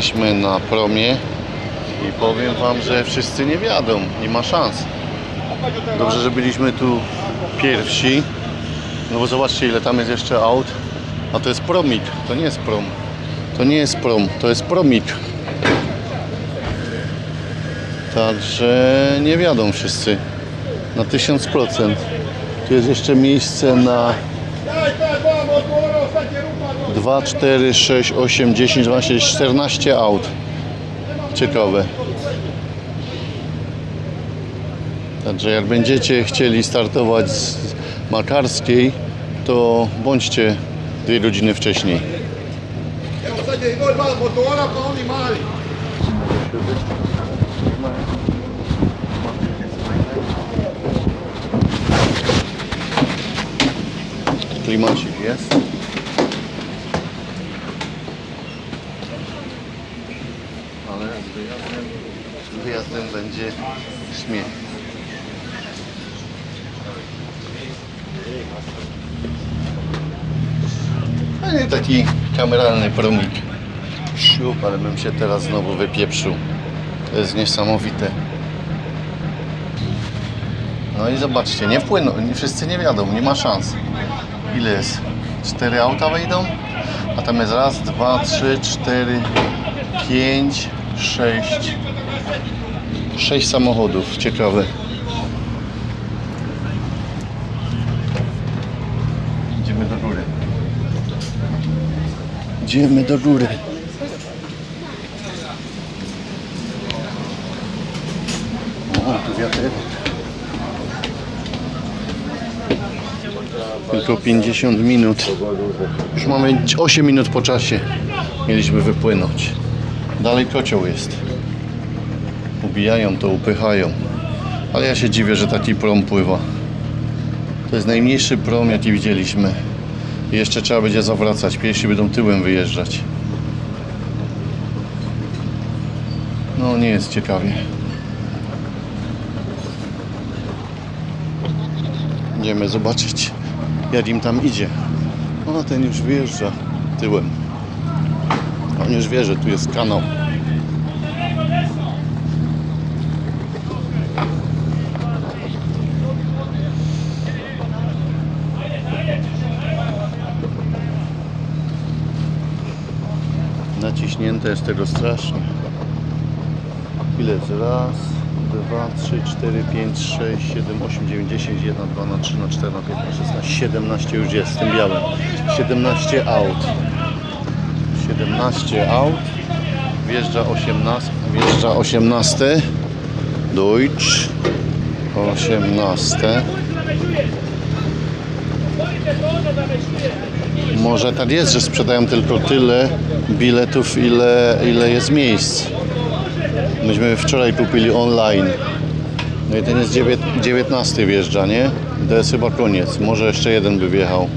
Jesteśmy na promie i powiem Wam, że wszyscy nie wiadą, nie ma szans. Dobrze, że byliśmy tu pierwsi, no bo zobaczcie ile tam jest jeszcze aut, a to jest promik, to nie jest prom. To nie jest prom, to jest promik. Także nie wiadą wszyscy na 1000%. Tu jest jeszcze miejsce na 2, 4, 6, 8, 10, 12, 14 aut. Ciekawe. Także jak będziecie chcieli startować z Makarskiej, to bądźcie dwie godziny wcześniej. Evo sad je igor malo motora pa oni mali. Klimacik jest. Ale z wyjazdem, wyjazdem będzie śmiech. A nie taki kameralny promik. Siup, ale bym się teraz znowu wypieprzył. To jest niesamowite. No i zobaczcie, nie wpłyną, wszyscy nie wiadą, nie ma szans. Ile jest? Cztery auta wejdą? A tam jest raz, dwa, trzy, cztery, pięć, sześć. Sześć samochodów, ciekawe. Idziemy do góry. Idziemy do góry. O, tu wiaterek. Tylko 50 minut. Już mamy 8 minut po czasie. Mieliśmy wypłynąć. Dalej kocioł jest. Ubijają to, upychają. Ale ja się dziwię, że taki prom pływa. To jest najmniejszy prom, jaki widzieliśmy. Jeszcze trzeba będzie zawracać. Piesi będą tyłem wyjeżdżać. No nie jest ciekawie. Idziemy zobaczyć, jak im tam idzie. O, ten już wyjeżdża tyłem. On już wie, że tu jest kanał. Naciśnięte jest tego strasznie. Ile jest? Raz, dwa, trzy, cztery, pięć, sześć, siedem, osiem, dziewięć, dziesięć, jedna, dwa, na trzy, na cztery, na pięć, na szesnaście, siedemnaście już jest z tym białym. Siedemnaście aut. Siedemnaście aut. Wjeżdża osiemnasty. Wjeżdża osiemnasty. Deutsch. Osiemnaste. Może tak jest, że sprzedają tylko tyle biletów, ile, ile jest miejsc. Myśmy wczoraj kupili online. No i ten jest dziewię- 19 wjeżdża, nie? To jest chyba koniec. Może jeszcze jeden by wjechał.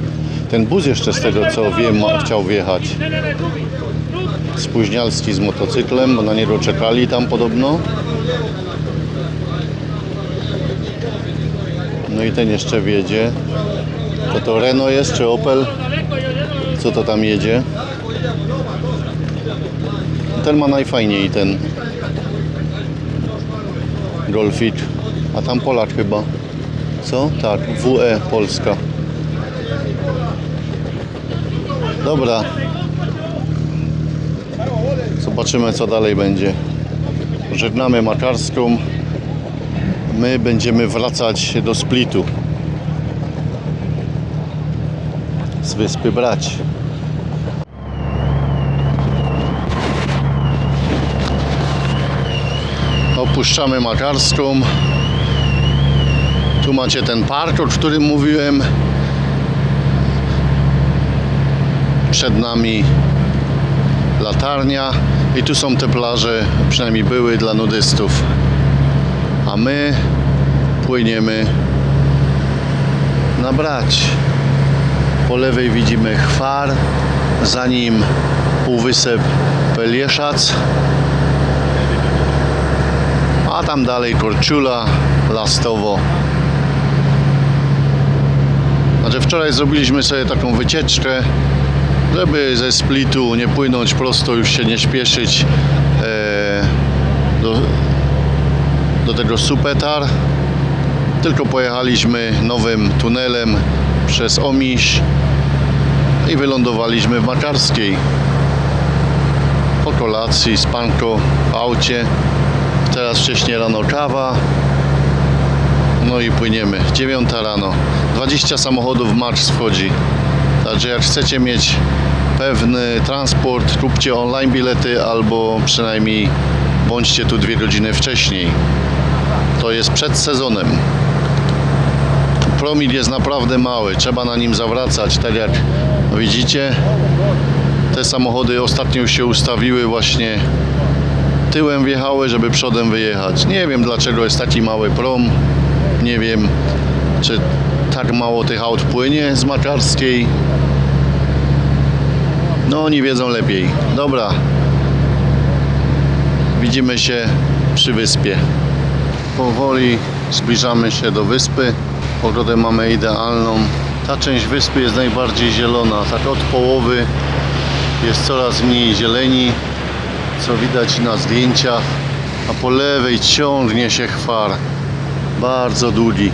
Ten bus jeszcze z tego co wiem chciał wjechać. Spóźnialski z motocyklem, bo na niego czekali tam podobno. No i ten jeszcze wjedzie. To to Renault jest czy Opel? Co to tam jedzie? Ten ma najfajniej ten Golfik. A tam Polak chyba. Co? Tak, WE Polska. Dobra. Zobaczymy co dalej będzie. Żegnamy Makarską. My będziemy wracać do Splitu. Z wyspy Brać. Opuszczamy Makarską. Tu macie ten park, o którym mówiłem. Przed nami latarnia i tu są te plaże, przynajmniej były dla nudystów. A my płyniemy na brać. Po lewej widzimy chwar, za nim półwysep Pelieszac, a tam dalej Korczula, Lastowo. Znaczy wczoraj zrobiliśmy sobie taką wycieczkę żeby ze Splitu nie płynąć prosto, już się nie śpieszyć e, do, do tego Supetar, tylko pojechaliśmy nowym tunelem przez Omisz i wylądowaliśmy w Makarskiej. Po kolacji z panko w aucie. Teraz wcześniej rano kawa. No i płyniemy. 9 rano. 20 samochodów marsz wchodzi. Także jak chcecie mieć pewny transport, kupcie online bilety albo przynajmniej bądźcie tu dwie godziny wcześniej. To jest przed sezonem. Promil jest naprawdę mały, trzeba na nim zawracać, tak jak widzicie. Te samochody ostatnio już się ustawiły właśnie tyłem wjechały, żeby przodem wyjechać. Nie wiem dlaczego jest taki mały prom. Nie wiem, czy tak mało tych aut płynie z Makarskiej. No oni wiedzą lepiej. Dobra. Widzimy się przy wyspie. Powoli zbliżamy się do wyspy. Pogodę mamy idealną. Ta część wyspy jest najbardziej zielona. Tak od połowy jest coraz mniej zieleni, co widać na zdjęciach. A po lewej ciągnie się chwar. Bardzo długi.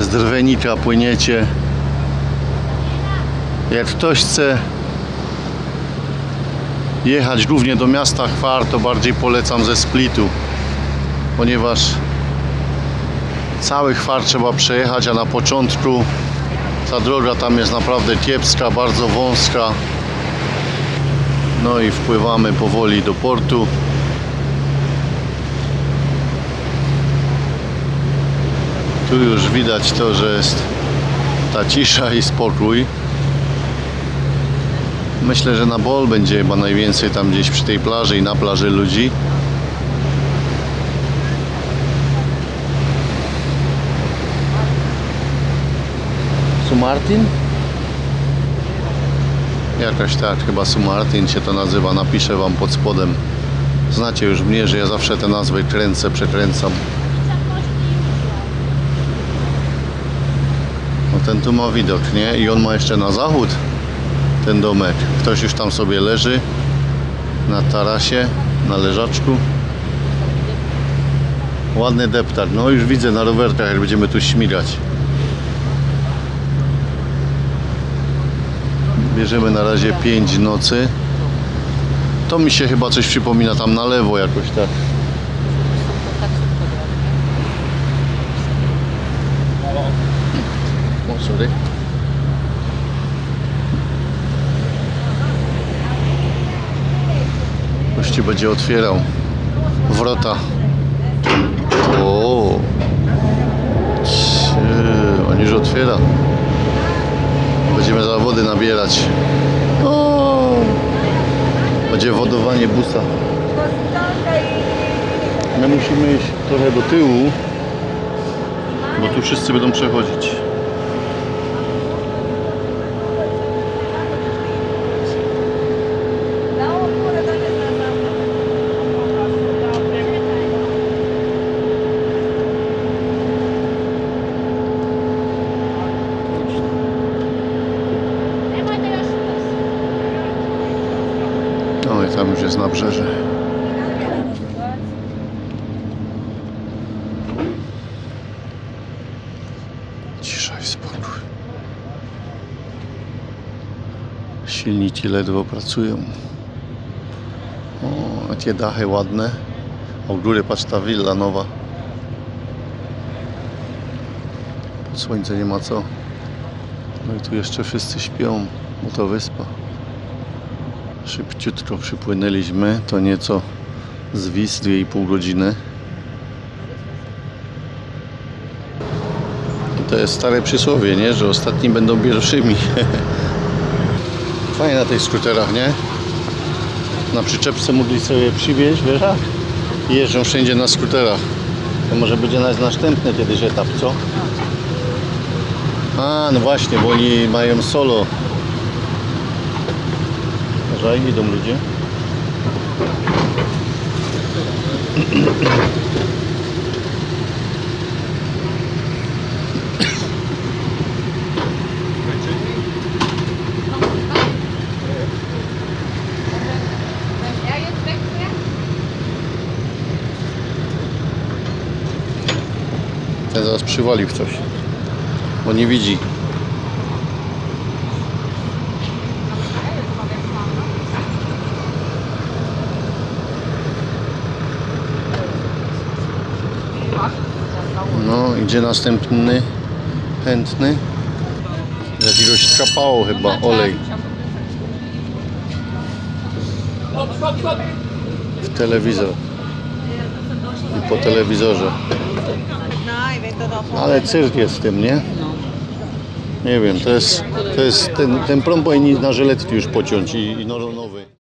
Z drwenika płyniecie. Jak ktoś chce jechać głównie do miasta Chwar, to bardziej polecam ze Splitu, ponieważ cały Chwar trzeba przejechać, a na początku ta droga tam jest naprawdę kiepska, bardzo wąska. No i wpływamy powoli do portu. Tu już widać to, że jest ta cisza i spokój. Myślę, że na Bol będzie chyba najwięcej tam gdzieś przy tej plaży i na plaży ludzi. Sumartin? Jakoś tak, chyba Sumartin się to nazywa. Napiszę wam pod spodem. Znacie już mnie, że ja zawsze te nazwy kręcę, przekręcam. No ten tu ma widok, nie? I on ma jeszcze na zachód ten domek. Ktoś już tam sobie leży na tarasie, na leżaczku. Ładny deptak. No już widzę na rowerkach, jak będziemy tu śmigać. Bierzemy na razie 5 nocy. To mi się chyba coś przypomina tam na lewo jakoś tak. O, sorry. Gości będzie otwierał wrota. O, Cie, on już otwiera. Będziemy zawody nabierać. O, będzie wodowanie busa. My musimy iść trochę do tyłu, bo tu wszyscy będą przechodzić. Tam już jest nabrzeże. Cisza i spokój. Silniki ledwo pracują. O, jakie dachy ładne. O góry patrz ta willa nowa. Pod słońce nie ma co. No i tu jeszcze wszyscy śpią, bo to wyspa. Szybciutko przypłynęliśmy, to nieco z Wis, 2,5 godziny. I to jest stare przysłowie, nie? Że ostatni będą pierwszymi. Fajnie na tych skuterach, nie? Na przyczepce mogli sobie przywieźć, wiesz? I jeżdżą wszędzie na skuterach. To może będzie nasz następny kiedyś etap, co? A, no właśnie, bo oni mają solo uważajmy, idą ludzie. Ten zaraz przywali w coś, bo nie widzi. Idzie następny chętny. Jakiegoś strapało chyba, olej. W telewizor. I po telewizorze. No. Ale cyrk jest w tym, nie? Nie wiem, to jest, to jest ten, ten prąd powinien na żyletki już pociąć i, i no- nowy.